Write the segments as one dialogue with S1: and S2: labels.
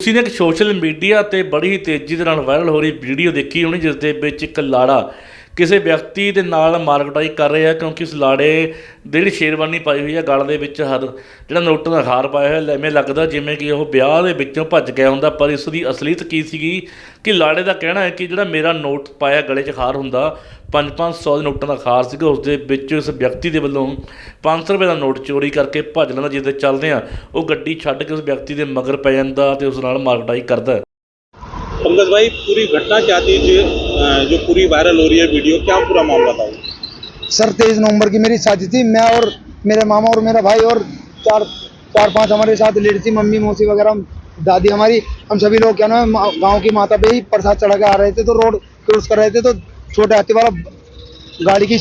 S1: ਤੁਸੀਂ ਨੇ ਇੱਕ ਸੋਸ਼ਲ ਮੀਡੀਆ ਤੇ ਬੜੀ ਹੀ ਤੇਜ਼ੀ ਦੇ ਨਾਲ ਵਾਇਰਲ ਹੋ ਰਹੀ ਵੀਡੀਓ ਦੇਖੀ ਹੋਣੀ ਜਿਸ ਦੇ ਵਿੱਚ ਇੱਕ ਲਾੜਾ ਕਿਸੇ ਵਿਅਕਤੀ ਦੇ ਨਾਲ ਮਾਰਕਟਾਈ ਕਰ ਰਹੇ ਆ, ਕਿਉਂਕਿ ਉਸ ਲਾੜੇ ਦੀ ਜਿਹੜੀ ਸ਼ੇਰਵਾਨੀ ਪਾਈ ਹੋਈ ਹੈ ਗਲ ਦੇ ਵਿੱਚ ਹਰ, ਜਿਹੜਾ ਨੋਟਾਂ ਦਾ ਹਾਰ ਪਾਇਆ ਹੋਇਆ ਐਵੇਂ ਲੱਗਦਾ, ਜਿਵੇਂ ਕਿ ਉਹ ਵਿਆਹ ਦੇ ਵਿੱਚੋਂ ਭੱਜ ਗਿਆ ਹੁੰਦਾ ਪਰ ਇਸ ਦੀ ਅਸਲੀਅਤ ਕੀ ਸੀਗੀ? ਕਿ ਲਾੜੇ ਦਾ ਕਹਿਣਾ ਹੈ ਕਿ ਜਿਹੜਾ ਮੇਰਾ ਨੋਟ ਪਾਇਆ ਗਲੇ 'ਚ ਹਾਰ ਹੁੰਦਾ 5-500 ਦੇ ਨੋਟਾਂ ਦਾ ਖਾਰ ਸੀਗਾ, ਉਸ ਦੇ ਵਿੱਚ ਇਸ ਵਿਅਕਤੀ ਦੇ ਵੱਲੋਂ 500 ਰੁਪਏ ਦਾ ਨੋਟ ਚੋਰੀ ਕਰਕੇ ਭੱਜ ਲੈਂਦਾ, ਜਿਸ ਦੇ ਚੱਲਦੇ ਆ ਉਹ ਗੱਡੀ ਛੱਡ ਕੇ ਉਸ ਵਿਅਕਤੀ ਦੇ ਮਗਰ ਪੈ ਜਾਂਦਾ ਤੇ ਉਸ ਨਾਲ ਮਾਰਕਟਾਈ ਕਰਦਾ।
S2: पंकज भाई, पूरी घटना क्या थी जो जो पूरी वायरल हो रही है वीडियो क्या पूरा मामला था
S3: सर, तेईस नवंबर की मेरी शादी थी। मैं और मेरे मामा और मेरा भाई और चार चार, पाँच हमारे साथ लेडी थी। मम्मी, मौसी वगैरह, दादी हमारी, हम सभी लोग, क्या है गाँव की माता पे ही प्रसाद चढ़ा के आ रहे थे तो रोड क्रॉस कर रहे थे तो छोटे हाथी वाला गाड़ी की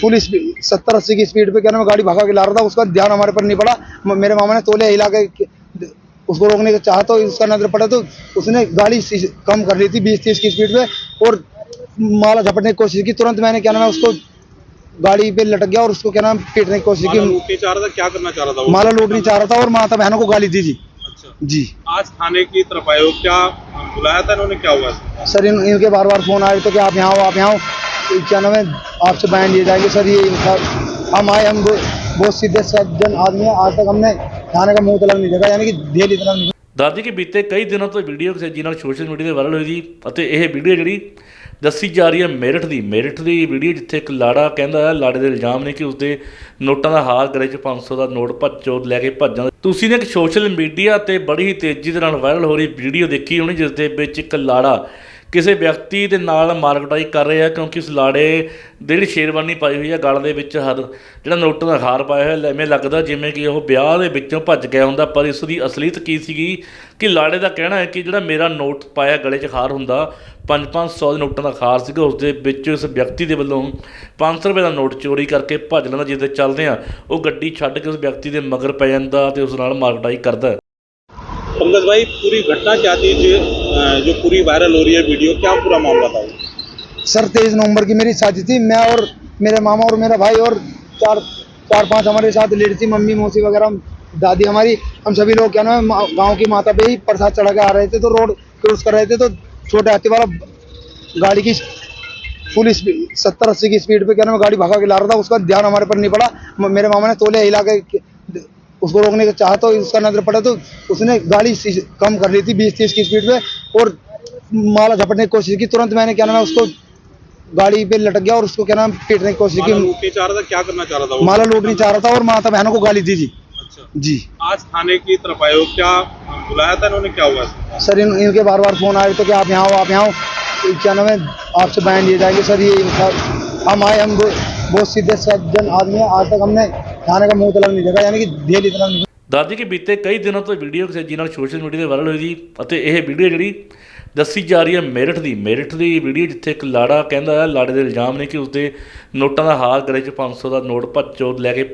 S3: फुल स्पीड सत्तर अस्सी की स्पीड पे, क्या है, गाड़ी भगा के ला रहा था। उसका ध्यान हमारे पर नहीं पड़ा। मेरे मामा ने तोले हिला के उसको रोकने का चाहा तो उसका नज़र पड़ा तो उसने गाड़ी कम कर ली थी बीस तीस की स्पीड पे और माला झपटने की कोशिश की। तुरंत मैंने क्या नाम है उसको गाड़ी पे लटक गया और उसको क्या नाम है, पीटने की कोशिश की।
S2: चाह रहा था क्या करना चाह रहा था
S3: माला लूटनी चाह रहा था और माता बहनों को गाली दी जी
S2: अच्छा।
S3: जी।
S2: आज थाने की तरफ़ आए हो क्या बुलाया था इन्होंने क्या हुआ?
S3: सर इन इनके बार बार फ़ोन आए थे कि आप यहाँ हो आप यहाँ तो क्या नाम है आपसे बयान लिए जाएँगे। सर ये इनका हम आए हम बहुत बहुत सीधे सज्जन आदमी हैं। आज तक हमने थाने का मुंह तलक नहीं देखा यानी कि जेल इतना नहीं
S1: ਦੱਸਦੀ ਕਿ ਬੀਤੇ ਕਈ ਦਿਨਾਂ ਤੋਂ ਵੀਡੀਓ ਤੇਜ਼ੀ ਨਾਲ ਸੋਸ਼ਲ ਮੀਡੀਆ ਤੇ ਵਾਇਰਲ ਹੋਈ ਸੀ ਅਤੇ ਇਹ ਵੀਡੀਓ ਜਿਹੜੀ ਦੱਸੀ ਜਾ ਰਹੀ ਹੈ ਮੇਰਠ ਦੀ ਮੇਰਠ ਦੀ ਵੀਡੀਓ ਜਿੱਥੇ ਇੱਕ ਲਾੜਾ ਕਹਿੰਦਾ ਹੈ ਲਾੜੇ ਦੇ ਇਲਜ਼ਾਮ ਨੇ ਕਿ ਉਸਦੇ ਨੋਟਾਂ ਦਾ ਹਾਰ ਗਲੇ 'ਚ 500 ਦਾ ਨੋਟ ਭੱਜੋ ਲੈ ਕੇ ਭੱਜ ਜਾਂਦਾ ਤੁਸੀਂ ਨੇ ਇੱਕ ਸੋਸ਼ਲ ਮੀਡੀਆ ਤੇ ਬੜੀ ਹੀ ਤੇਜ਼ੀ ਦੇ ਨਾਲ ਵਾਇਰਲ ਹੋ ਰਹੀ ਵੀਡੀਓ ਦੇਖੀ ਹੋਣੀ ਜਿਸ ਦੇ ਵਿੱਚ ਇੱਕ ਲਾੜਾ ਕਿਸੇ ਵਿਅਕਤੀ ਦੇ ਨਾਲ ਮਾਰਕਟਾਈ ਕਰ ਰਹੇ ਆ, ਕਿਉਂਕਿ ਉਸ ਲਾੜੇ ਦੀ ਜਿਹੜੀ ਸ਼ੇਰਵਾਨੀ ਪਾਈ ਹੋਈ ਹੈ ਗਲ ਦੇ ਵਿੱਚ ਹਰ, ਜਿਹੜਾ ਨੋਟਾਂ ਦਾ ਹਾਰ ਪਾਇਆ ਹੋਇਆ ਐਵੇਂ ਲੱਗਦਾ ਜਿਵੇਂ ਕਿ ਉਹ ਵਿਆਹ ਦੇ ਵਿੱਚੋਂ ਭੱਜ ਗਿਆ ਹੁੰਦਾ, ਪਰ ਇਸ ਦੀ ਅਸਲੀਅਤ ਕੀ ਸੀਗੀ? ਕਿ ਲਾੜੇ ਦਾ ਕਹਿਣਾ ਹੈ ਕਿ ਜਿਹੜਾ ਮੇਰਾ ਨੋਟ ਪਾਇਆ ਗਲੇ 'ਚ ਹਾਰ ਹੁੰਦਾ 5-500 ਦੇ ਨੋਟਾਂ ਦਾ ਖਾਰ ਸੀਗਾ, ਉਸ ਦੇ ਵਿੱਚ ਉਸ ਵਿਅਕਤੀ ਦੇ ਵੱਲੋਂ 500 ਰੁਪਏ ਦਾ ਨੋਟ ਚੋਰੀ ਕਰਕੇ ਭੱਜ ਲੈਂਦਾ, ਜਿਸ ਦੇ ਚੱਲਦੇ ਆ ਉਹ ਗੱਡੀ ਛੱਡ ਕੇ ਉਸ ਵਿਅਕਤੀ ਦੇ ਮਗਰ ਪੈ ਜਾਂਦਾ ਤੇ ਉਸ ਨਾਲ ਮਾਰਕਟਾਈ ਕਰਦਾ।
S2: पंकज भाई, पूरी घटना क्या थी? जो जो पूरी वायरल हो रही है वीडियो क्या पूरा मामला था
S3: सर, तेईस नवंबर की मेरी शादी थी। मैं और मेरे मामा और मेरा भाई और चार चार, पाँच हमारे साथ लेडी थी, मम्मी, मौसी वगैरह दादी हमारी, हम सभी लोग, क्या है गाँव की माता पे ही प्रसाद चढ़ा के आ रहे थे तो रोड क्रॉस कर रहे थे तो छोटे हाथी वाला गाड़ी की फुल स्पीड सत्तर अस्सी की स्पीड पे, क्या है, गाड़ी भगा के ला रहा था, उसका ध्यान हमारे पर नहीं पड़ा। मेरे मामा ने तोले हिला के उसको रोकने का चाहा तो उसका नज़र पड़ा तो उसने गाड़ी कम कर ली थी बीस तीस की स्पीड में और माला झपटने की कोशिश की। तुरंत मैंने क्या नाम है उसको गाड़ी पे लटक गया और उसको क्या नाम है, पीटने की कोशिश की।
S2: चाह रहा था क्या करना चाह रहा था
S3: माला लूटनी चाह रहा था और माता बहनों को गाली दी जी
S2: अच्छा।
S3: जी।
S2: आज थाने की तरफ़ आए हो क्या बुलाया था इन्होंने क्या हुआ?
S3: सर इन इनके बार बार फ़ोन आए थे कि आप यहाँ हो आप यहाँ तो क्या नाम है आपसे बयान लिए जाएँगे। सर ये इनका हम आए हम बहुत बहुत सीधे सज्जन आदमी हैं। आज तक हमने थाने का मुंह तलक नहीं देखा यानी कि जेल इतना नहीं
S1: ਦੱਸਦੀ ਕਿ ਬੀਤੇ ਕਈ ਦਿਨਾਂ ਤੋਂ ਵੀਡੀਓ ਤੇਜ਼ੀ ਨਾਲ ਸੋਸ਼ਲ ਮੀਡੀਆ ਤੇ ਵਾਇਰਲ ਹੋਈ ਸੀ ਅਤੇ ਇਹ ਵੀਡੀਓ ਜਿਹੜੀ ਦੱਸੀ ਜਾ ਰਹੀ ਹੈ ਮੇਰਠ ਦੀ ਮੇਰਠ ਦੀ ਵੀਡੀਓ ਜਿੱਥੇ ਇੱਕ ਲਾੜਾ ਕਹਿੰਦਾ ਹੈ ਲਾੜੇ ਦੇ ਇਲਜ਼ਾਮ ਨੇ ਕਿ ਉਸਦੇ ਨੋਟਾਂ ਦਾ ਹਾਰ ਗਲੇ 'ਚ 500 ਦਾ ਨੋਟ ਭੱਜੋ ਲੈ ਕੇ